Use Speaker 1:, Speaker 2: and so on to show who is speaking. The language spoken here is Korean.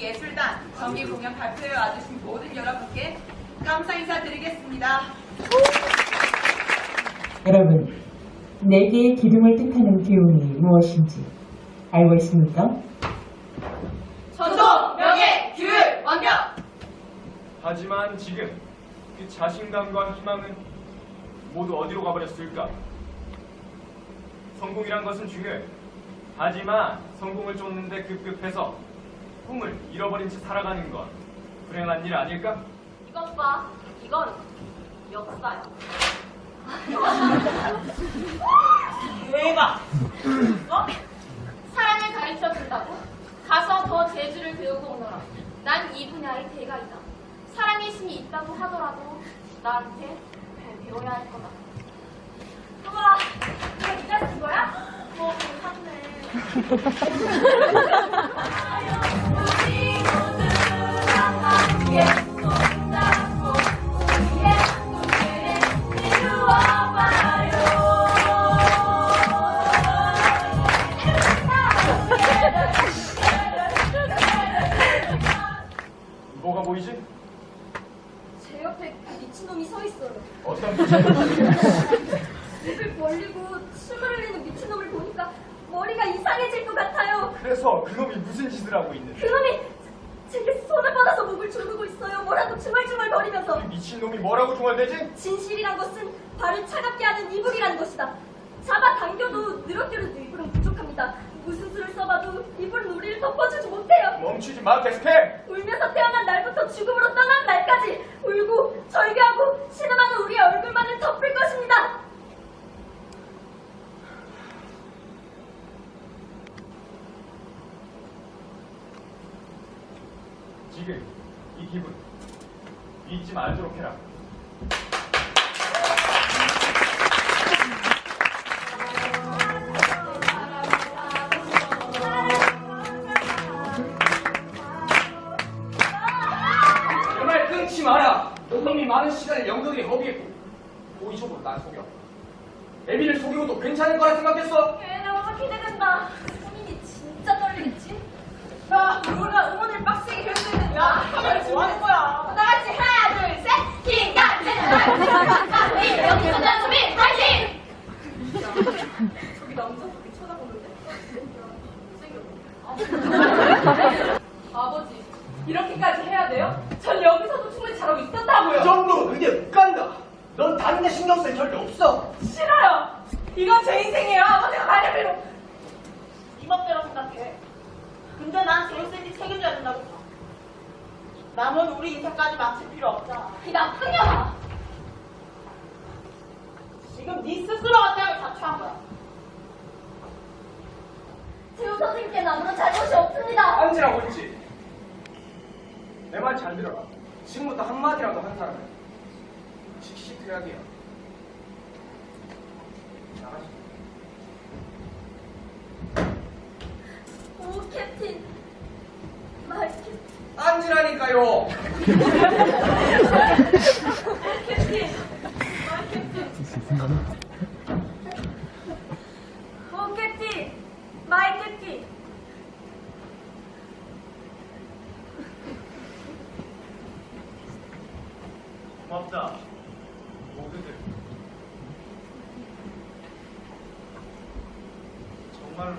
Speaker 1: 예술단 정기 공연 발표회 와주신 모든 여러분께 감사 인사드리겠습니다. 여러분, 내게 기름을 뜻하는 기운이 무엇인지 알고 있습니까?
Speaker 2: 전도, 명예, 규율, 완벽!
Speaker 3: 하지만 지금 그 자신감과 희망은 모두 어디로 가버렸을까? 성공이란 것은 중요해. 하지만 성공을 쫓는데 급급해서 꿈을 잃어버린 채 살아가는 건 불행한 일 아닐까?
Speaker 2: 이것 봐. 이건 역사야.
Speaker 4: 대박!
Speaker 2: 어? 사랑을 가르쳐 준다고? 가서 더 재주를 배우고 오너라. 난 이 분야의 대가이다. 사랑의 신이 있다고 하더라도 나한테 잘 배워야 할 거다. 우와, 이거 네가 쓴 거야? 어, 샀네. 그 미친놈이 서 있어요.
Speaker 3: 어떤
Speaker 2: 입을 벌리고 침을 흘리는 미친놈을 보니까 머리가 이상해질 것 같아요.
Speaker 3: 그래서 그놈이 무슨 짓을 하고 있는?
Speaker 2: 그놈이 제- 제게 손을 뻗어서 목을 조르고 있어요. 뭐라고 중얼중얼 거리면서.
Speaker 3: 이 미친놈이 뭐라고 중얼대지?
Speaker 2: 진실이란 것은 발을 차갑게 하는 이불이라는 것이다. 잡아당겨도 늘어뜨려도 이불은 부족합니다. 무슨 수를 써봐도 이불은 우리를 덮어주지 못해요.
Speaker 3: 멈추지 마 계속해!
Speaker 2: 울면서 태어난 날부터 죽음으로 떠난 날까지 울고 절규하고 신음하는 우리의 얼굴만을 덮을 것입니다.
Speaker 3: 지금 이 기분 잊지 말도록 해라.
Speaker 5: 끊지 마라. 너놈이 많은 시간을 연극에 허비했고 고의적으로 날 속여. 애비를 속이고도 괜찮을 거라 생각했어?
Speaker 2: 걔 너무 기대된다. 손님이 진짜 떨리겠지? 야, 우리가 응원을 빡세게 해야 되는데.
Speaker 4: 야, 하면 뭐 하는 거야?
Speaker 2: 다 같이 하나, 둘, 셋. 긴가, 셋, 우리 여기서 단숨이 파이팅!
Speaker 4: 저기 남자 저기 쳐다보는데?
Speaker 2: 아버지, 이렇게까지 해야 돼요? 전 여기서도 충분히 잘하고 있었다고요.
Speaker 5: 그 정도로 눈에 못 간다. 넌 다른 데 신경 쓸 겨를이 없어.
Speaker 2: 싫어요. 이건 제 인생이에요. 아버지가 말해대로.
Speaker 4: 네 맘대로 생각해. 근데 난 제이슨이 책임져야 된다고 봐. 남은 우리 인생까지 망칠 필요 없잖아.
Speaker 2: 이 나쁜 년아.
Speaker 4: 지금 네 스스로가 때문에 자초한 거야.
Speaker 2: 재우 선생님께는 아무런 잘못이 없습니다.
Speaker 5: 앉으라고 했지. 내 말 잘 들어라. 지금부터 한마디라도 한 사람은 즉시 퇴학이야. 나가시.
Speaker 2: 오, 캡틴. 마이 캡틴.
Speaker 5: 앉으라니까요.
Speaker 2: 캡틴. 마이 캡틴. 오, 캡틴. 마이 캡틴.
Speaker 3: 고맙다. 모두들. 정말로